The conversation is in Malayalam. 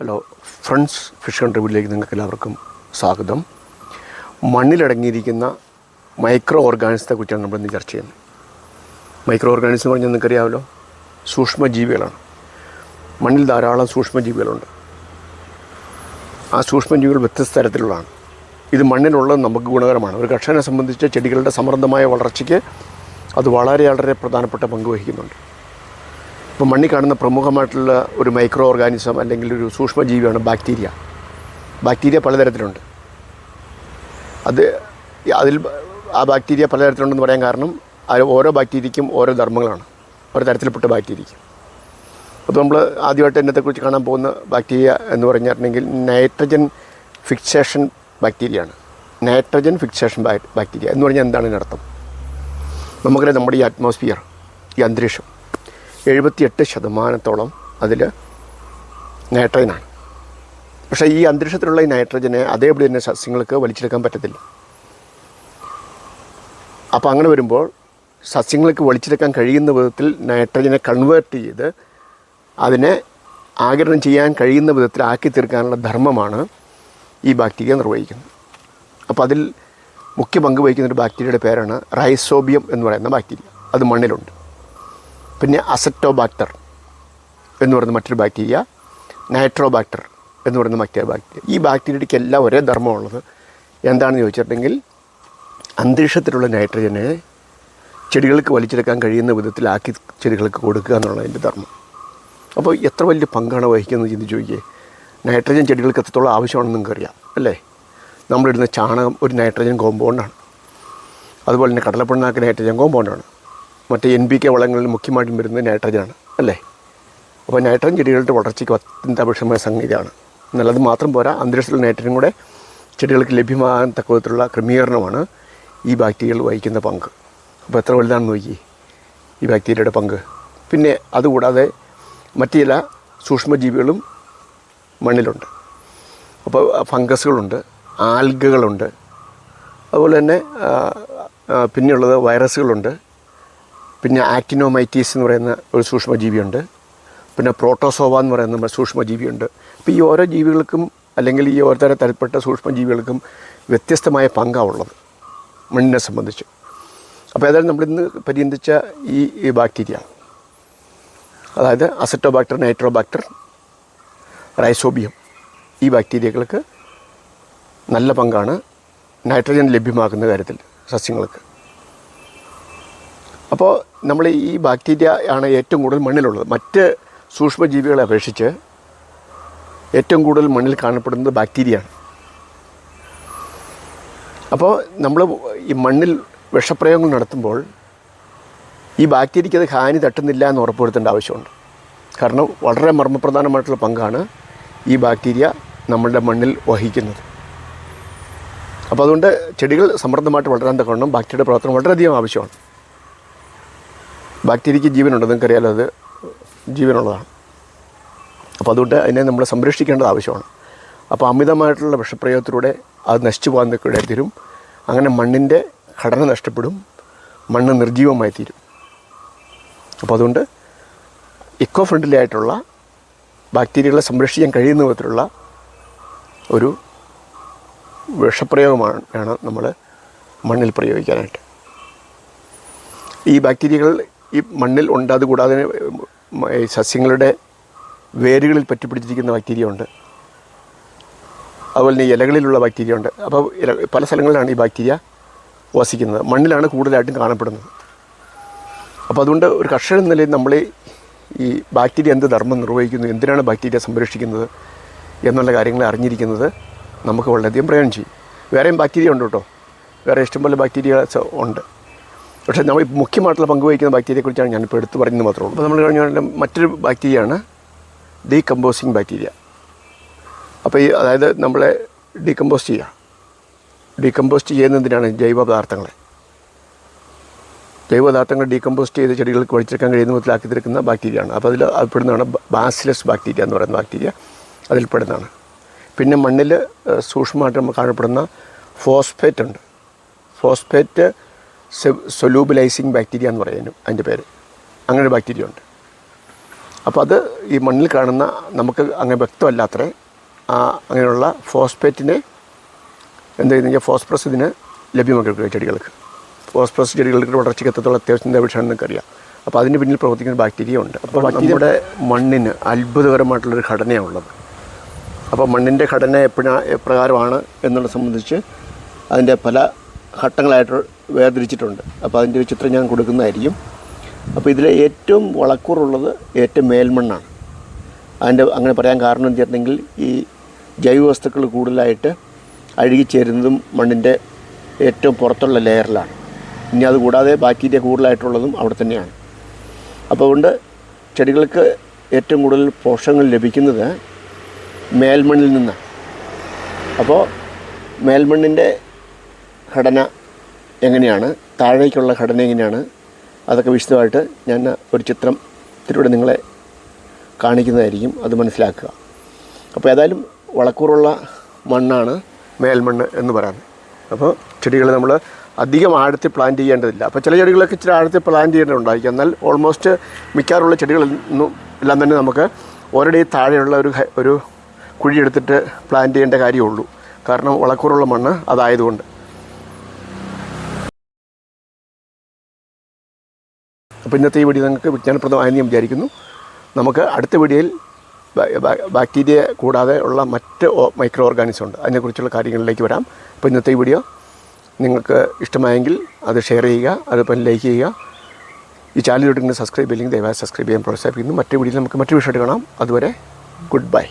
ഹലോ ഫ്രണ്ട്സ് ഫിഷ് കൺട്രിബ്യൂട്ടിലേക്ക് നിങ്ങൾക്ക് എല്ലാവർക്കും സ്വാഗതം. മണ്ണിലടങ്ങിയിരിക്കുന്ന മൈക്രോ ഓർഗാനിസത്തെ കുറിച്ചാണ് നമ്മൾ ഇന്ന് ചർച്ച ചെയ്യുന്നത്. മൈക്രോ ഓർഗാനിസം പറഞ്ഞാൽ നിങ്ങൾക്കറിയാമല്ലോ സൂക്ഷ്മജീവികളാണ്. മണ്ണിൽ ധാരാളം സൂക്ഷ്മജീവികളുണ്ട്. ആ സൂക്ഷ്മജീവികൾ വ്യത്യസ്ത തരത്തിലുള്ളതാണ്. ഇത് മണ്ണിലുള്ളത് നമുക്ക് ഗുണകരമാണ്. ഒരു കർഷകനെ സംബന്ധിച്ച് ചെടികളുടെ സമൃദ്ധമായ വളർച്ചയ്ക്ക് അത് വളരെ വളരെ പ്രധാനപ്പെട്ട പങ്ക് വഹിക്കുന്നുണ്ട്. ഇപ്പോൾ മണ്ണിൽ കാണുന്ന പ്രമുഖമായിട്ടുള്ള ഒരു മൈക്രോ ഓർഗാനിസം അല്ലെങ്കിൽ ഒരു സൂക്ഷ്മജീവിയാണ് ബാക്ടീരിയ ബാക്ടീരിയ പലതരത്തിലുണ്ട്. അത് അതിൽ ആ ബാക്ടീരിയ പലതരത്തിലുണ്ടെന്ന് പറയാൻ കാരണം അത് ഓരോ ബാക്ടീരിയയ്ക്കും ഓരോ ധർമ്മങ്ങളാണ്. ഓരോ തരത്തിൽപ്പെട്ട ബാക്ടീരിയയ്ക്ക് അപ്പോൾ നമ്മൾ ആദ്യമായിട്ട് എന്നത്തെക്കുറിച്ച് കാണാൻ പോകുന്ന ബാക്ടീരിയ എന്ന് പറഞ്ഞിട്ടുണ്ടെങ്കിൽ നൈട്രജൻ ഫിക്സേഷൻ ബാക്ടീരിയയാണ് നൈട്രജൻ ഫിക്സേഷൻ ബാക്ടീരിയ എന്ന് പറഞ്ഞാൽ എന്താണ് ഇതിനർത്ഥം? നമുക്കറിയാം നമ്മുടെ ഈ അറ്റ്മോസ്ഫിയർ ഈ അന്തരീക്ഷം. എഴുപത്തിയെട്ട് ശതമാനത്തോളം അതിൽ നൈട്രജനാണ്. പക്ഷേ ഈ അന്തരീക്ഷത്തിലുള്ള ഈ നൈട്രജനെ അതേപോലെ തന്നെ സസ്യങ്ങൾക്ക് വലിച്ചെടുക്കാൻ പറ്റത്തില്ല. അപ്പോൾ അങ്ങനെ വരുമ്പോൾ സസ്യങ്ങൾക്ക് വലിച്ചെടുക്കാൻ കഴിയുന്ന വിധത്തിൽ നൈട്രജനെ കൺവേർട്ട് ചെയ്ത് അതിനെ ആഗിരണം ചെയ്യാൻ കഴിയുന്ന വിധത്തിൽ ആക്കി തീർക്കാനുള്ള ധർമ്മമാണ് ഈ ബാക്ടീരിയ നിർവഹിക്കുന്നത്. അപ്പോൾ അതിൽ മുഖ്യ പങ്ക് വഹിക്കുന്ന ഒരു ബാക്ടീരിയയുടെ പേരാണ് റൈസോബിയം എന്ന് പറയുന്ന ബാക്ടീരിയ. അത് മണ്ണിലുണ്ട്. പിന്നെ അസറ്റോബാക്ടർ എന്ന് പറയുന്ന മറ്റൊരു ബാക്ടീരിയ നൈട്രോബാക്ടർ എന്ന് പറയുന്ന മറ്റൊരു ബാക്ടീരിയ. ഈ ബാക്ടീരിയയ്ക്ക് എല്ലാം ഒരേ ധർമ്മമുള്ളത് എന്താണെന്ന് ചോദിച്ചിട്ടുണ്ടെങ്കിൽ അന്തരീക്ഷത്തിലുള്ള നൈട്രജനെ ചെടികൾക്ക് വലിച്ചെടുക്കാൻ കഴിയുന്ന വിധത്തിലാക്കി ചെടികൾക്ക് കൊടുക്കുക എന്നുള്ളതിന്റെ ധർമ്മം. അപ്പോൾ എത്ര വലിയ പങ്കാണ് വഹിക്കുന്നത് ചിന്തിച്ച് ചോദിക്കേ നൈട്രജൻ ചെടികൾക്ക് എത്രത്തോളം ആവശ്യമാണെന്ന് നിങ്ങൾക്കറിയാം അല്ലേ? നമ്മളിടുന്ന ചാണകം ഒരു നൈട്രജൻ കോമ്പൗണ്ടാണ് അതുപോലെ തന്നെ കടലപ്പിണ്ണാക്ക് നൈട്രജൻ കോമ്പൗണ്ടാണ് മറ്റേ എൻ പി കെ വളങ്ങളിൽ മുഖ്യമായിട്ടും വരുന്നത് നൈട്രജനാണ് അല്ലേ? അപ്പോൾ നൈട്രജൻ ചെടികളുടെ വളർച്ചയ്ക്ക് അത്യന്താപേക്ഷമായ സംഗതിയാണ്. എന്നാലത് മാത്രം പോരാ അന്തരീക്ഷത്തിൽ നൈട്രജൻ കൂടെ ചെടികൾക്ക് ലഭ്യമാകാൻ തക്ക വിധത്തിലുള്ള ക്രമീകരണമാണ് ഈ ബാക്ടീരിയകൾ വഹിക്കുന്ന പങ്ക്. അപ്പോൾ എത്ര വലുതാണെന്ന് നോക്കി ഈ ബാക്ടീരിയയുടെ പങ്ക്. പിന്നെ അതുകൂടാതെ മറ്റു ചില സൂക്ഷ്മജീവികളും മണ്ണിലുണ്ട്. അപ്പോൾ ഫംഗസുകളുണ്ട് ആൽഗകളുണ്ട്. അതുപോലെ തന്നെ പിന്നെയുള്ളത് വൈറസുകളുണ്ട്. പിന്നെ ആക്ടിനോമൈറ്റീസ് എന്ന് പറയുന്ന ഒരു സൂക്ഷ്മജീവിയുണ്ട്. പിന്നെ പ്രോട്ടോസോവ എന്ന് പറയുന്ന സൂക്ഷ്മജീവിയുണ്ട്. അപ്പോൾ ഈ ഓരോ ജീവികൾക്കും അല്ലെങ്കിൽ ഈ ഓരോ തര തരപ്പെട്ട സൂക്ഷ്മജീവികൾക്കും വ്യത്യസ്തമായ പങ്കാണ് ഉള്ളത്. മണ്ണിനെ സംബന്ധിച്ച്. അപ്പോൾ ഏതായാലും നമ്മളിന്ന് പരിചന്തിച്ച ഈ ഈ ബാക്ടീരിയ അതായത് അസറ്റോബാക്ടർ നൈട്രോബാക്ടർ റൈസോബിയം ഈ ബാക്ടീരിയകൾക്ക് നല്ല പങ്കാണ്. നൈട്രജൻ ലഭ്യമാക്കുന്ന കാര്യത്തിൽ സസ്യങ്ങൾക്ക്. അപ്പോൾ നമ്മൾ ഈ ബാക്ടീരിയ ആണ് ഏറ്റവും കൂടുതൽ മണ്ണിലുള്ളത്. മറ്റ് സൂക്ഷ്മജീവികളെ അപേക്ഷിച്ച് ഏറ്റവും കൂടുതൽ മണ്ണിൽ കാണപ്പെടുന്നത് ബാക്ടീരിയയാണ് അപ്പോൾ നമ്മൾ ഈ മണ്ണിൽ വിഷപ്രയോഗങ്ങൾ നടത്തുമ്പോൾ ഈ ബാക്ടീരിയയ്ക്ക് അത് ഹാനി തട്ടുന്നില്ല എന്ന് ഉറപ്പുവരുത്തേണ്ട ആവശ്യമുണ്ട്. കാരണം വളരെ മർമ്മപ്രധാനമായിട്ടുള്ള പങ്കാണ് ഈ ബാക്ടീരിയ നമ്മളുടെ മണ്ണിൽ വഹിക്കുന്നത്. അപ്പോൾ അതുകൊണ്ട് ചെടികൾ സമൃദ്ധമായിട്ട് വളരാൻ തക്കവണ്ണം ബാക്ടീരിയയുടെ പ്രവർത്തനം വളരെയധികം ആവശ്യമാണ്. ബാക്ടീരിയയ്ക്ക് ജീവനുണ്ട് നിങ്ങൾക്കറിയാലോ അത്. ജീവനുള്ളതാണ്. അപ്പോൾ അതുകൊണ്ട് അതിനെ നമ്മൾ സംരക്ഷിക്കേണ്ടത് ആവശ്യമാണ്. അപ്പോൾ അമിതമായിട്ടുള്ള വിഷപ്രയോഗത്തിലൂടെ അത് നശിച്ചു പോകാൻ നിൽക്കേണ്ടി തീരും അങ്ങനെ മണ്ണിന്റെ ഘടന നഷ്ടപ്പെടും മണ്ണ് നിർജീവമായി തീരും. അപ്പോൾ അതുകൊണ്ട് ഇക്കോ ഫ്രണ്ട്ലി ആയിട്ടുള്ള ബാക്ടീരിയകളെ സംരക്ഷിക്കാൻ കഴിയുന്ന വിധത്തിലുള്ള ഒരു വിഷപ്രയോഗമാണ് വേണം നമ്മൾ മണ്ണിൽ പ്രയോഗിക്കാനായിട്ട്. ഈ ബാക്ടീരിയകൾ ഈ മണ്ണിൽ ഉണ്ട്. അതുകൂടാതെ സസ്യങ്ങളുടെ വേരുകളിൽ പറ്റിപ്പിടിച്ചിരിക്കുന്ന ബാക്ടീരിയ ഉണ്ട്. അതുപോലെ തന്നെ ഇലകളിലുള്ള ബാക്ടീരിയ ഉണ്ട്. അപ്പോൾ ഇല പല സ്ഥലങ്ങളിലാണ് ഈ ബാക്ടീരിയ വസിക്കുന്നത്. മണ്ണിലാണ് കൂടുതലായിട്ടും കാണപ്പെടുന്നത്. അപ്പോൾ അതുകൊണ്ട് ഒരു കർഷകൻ എന്ന നിലയിൽ നമ്മൾ ഈ ബാക്ടീരിയ എന്ത് ധർമ്മം നിർവഹിക്കുന്നു എന്തിനാണ് ബാക്ടീരിയ സംരക്ഷിക്കുന്നത് എന്നുള്ള കാര്യങ്ങൾ അറിഞ്ഞിരിക്കുന്നത് നമുക്ക് വളരെയധികം പ്രയോജനം ചെയ്യും. വേറെയും ബാക്ടീരിയ ഉണ്ട് കേട്ടോ. വേറെ ഇഷ്ടംപോലെ ബാക്ടീരിയ ഉണ്ട്. പക്ഷേ നമ്മൾ മുഖ്യമായിട്ടുള്ള പങ്ക് വഹിക്കുന്ന ബാക്ടീരിയയെക്കുറിച്ചാണ് ഞാനിപ്പോൾ എടുത്ത് പറയുന്നത് മാത്രമേ ഉള്ളൂ. അപ്പോൾ നമ്മൾ കഴിഞ്ഞ മറ്റൊരു ബാക്ടീരിയയാണ് ഡീകമ്പോസിങ് ബാക്ടീരിയ. അപ്പോൾ ഈ അതായത് നമ്മളെ ഡീകമ്പോസ് ചെയ്യുക. ഡീകമ്പോസ്റ്റ് ചെയ്യുന്നതിനാണ് ജൈവ പദാർത്ഥങ്ങളെ. ജൈവ പദാർത്ഥങ്ങൾ ഡീകമ്പോസ്റ്റ് ചെയ്ത് ചെടികൾക്ക് വലിച്ചെടുക്കാൻ കഴിയുന്ന വിധത്തിലാക്കി തീർക്കുന്ന ബാക്ടീരിയയാണ്. അപ്പോൾ അതിൽ പെടുന്നതാണ് ബാസിലസ് ബാക്ടീരിയ എന്ന് പറയുന്ന ബാക്ടീരിയ അതിൽപ്പെടുന്നതാണ്. പിന്നെ മണ്ണിൽ സൂക്ഷ്മമായിട്ട് നമുക്ക് കാണപ്പെടുന്ന ഫോസ്ഫേറ്റ് ഉണ്ട്. ഫോസ്ഫേറ്റ് സൊലൂബിലൈസിങ് ബാക്ടീരിയ എന്ന് പറയുന്നു അതിന്റെ പേര്. അങ്ങനെ ഒരു ബാക്ടീരിയ ഉണ്ട്. അപ്പോൾ അത് ഈ മണ്ണിൽ കാണുന്ന നമുക്ക് അങ്ങനെ വ്യക്തമല്ലാത്ര ആ അങ്ങനെയുള്ള ഫോസ്ഫേറ്റിനെ എന്താ ചെയ്യുന്ന ഫോസ്ഫറസ് ഇതിന് ലഭ്യമാക്കി ചെടികൾക്ക്. ഫോസ്ഫറസ് ചെടികൾക്ക് വളർച്ചയ്ക്ക് എത്രത്തോളം അത്യാവശ്യം ആവശ്യമാണെന്ന് നിങ്ങൾക്കറിയാം അപ്പോൾ അതിന് പിന്നിൽ പ്രവർത്തിക്കുന്ന ബാക്ടീരിയ ഉണ്ട്. അപ്പോൾ നമ്മുടെ മണ്ണിന് അത്ഭുതകരമായിട്ടുള്ളൊരു ഘടനയാണുള്ളത്. അപ്പോൾ മണ്ണിന്റെ ഘടന എപ്പോഴാ എപ്രകാരമാണ് എന്നുള്ളത് സംബന്ധിച്ച് അതിന്റെ പല ഘട്ടങ്ങളായിട്ട് വേർതിരിച്ചിട്ടുണ്ട്. അപ്പോൾ അതിന്റെ ഒരു ചിത്രം ഞാൻ കൊടുക്കുന്നതായിരിക്കും. അപ്പോൾ ഇതിലെ ഏറ്റവും വളക്കൂറുള്ളത് ഏറ്റവും മേൽമണ്ണാണ്. അതിന്റെ അങ്ങനെ പറയാൻ കാരണം എന്ന് വെച്ചിട്ടുണ്ടെങ്കിൽ ഈ ജൈവവസ്തുക്കൾ കൂടുതലായിട്ട് അഴുകിച്ചേരുന്നതും മണ്ണിന്റെ ഏറ്റവും പുറത്തുള്ള ലെയറിലാണ്. ഇനി അതുകൂടാതെ ബാക്ടീരിയ കൂടുതലായിട്ടുള്ളതും അവിടെ തന്നെയാണ്. അപ്പോൾ അതുകൊണ്ട് ചെടികൾക്ക് ഏറ്റവും കൂടുതൽ പോഷകങ്ങൾ ലഭിക്കുന്നത് മേൽമണ്ണിൽ നിന്നാണ്. അപ്പോൾ മേൽമണ്ണിന്റെ ഘടന എങ്ങനെയാണ് താഴേക്കുള്ള ഘടന എങ്ങനെയാണ് അതൊക്കെ വിശദമായിട്ട് ഞാൻ ഒരു ചിത്രം ചിത്രത്തിലൂടെ നിങ്ങളെ കാണിക്കുന്നതായിരിക്കും അത് മനസ്സിലാക്കുക. അപ്പോൾ ഏതായാലും വളക്കൂറുള്ള മണ്ണാണ് മേൽമണ്ണ് എന്ന് പറയുന്നത്. അപ്പോൾ ചെടികൾ നമ്മൾ അധികം ആഴത്തിൽ പ്ലാന്റ് ചെയ്യേണ്ടതില്ല. അപ്പോൾ ചില ചെടികളൊക്കെ ഇച്ചിരി ആഴത്തിൽ പ്ലാന്റ് ചെയ്യേണ്ടതുണ്ടായിരിക്കും. എന്നാൽ ഓൾമോസ്റ്റ് മിക്കാറുള്ള ചെടികളൊന്നും എല്ലാം തന്നെ നമുക്ക് ഒരടി താഴെയുള്ള ഒരു ഒരു കുഴിയെടുത്തിട്ട് പ്ലാന്റ് ചെയ്യേണ്ട കാര്യമുള്ളൂ. കാരണം വളക്കൂറുള്ള മണ്ണ് അതായതുകൊണ്ട്. അപ്പോൾ ഇന്നത്തെ ഈ വീഡിയോ നിങ്ങൾക്ക് വിജ്ഞാനപ്രദമായെന്ന് ഞാൻ വിചാരിക്കുന്നു. നമുക്ക് അടുത്ത വീഡിയോയിൽ ബാക്ടീരിയ കൂടാതെ ഉള്ള മറ്റ് മൈക്രോ ഓർഗാനിസം ഉണ്ട്. അതിനെക്കുറിച്ചുള്ള കാര്യങ്ങളിലേക്ക് വരാം. അപ്പോൾ ഇന്നത്തെ ഈ വീഡിയോ നിങ്ങൾക്ക് ഇഷ്ടമായെങ്കിൽ അത് ഷെയർ ചെയ്യുക അതുപോലെ ലൈക്ക് ചെയ്യുക. ഈ ചാനലിലോട്ട് നിങ്ങൾ സബ്സ്ക്രൈബ് ചെയ്യില്ലെങ്കിൽ ദയവായി സബ്സ്ക്രൈബ് ചെയ്യാൻ പ്രോത്സാഹിപ്പിക്കുന്നു. മറ്റു വീഡിയോയിൽ നമുക്ക് മറ്റു വിഷയമായിട്ട് കാണാം. അതുവരെ ഗുഡ് ബൈ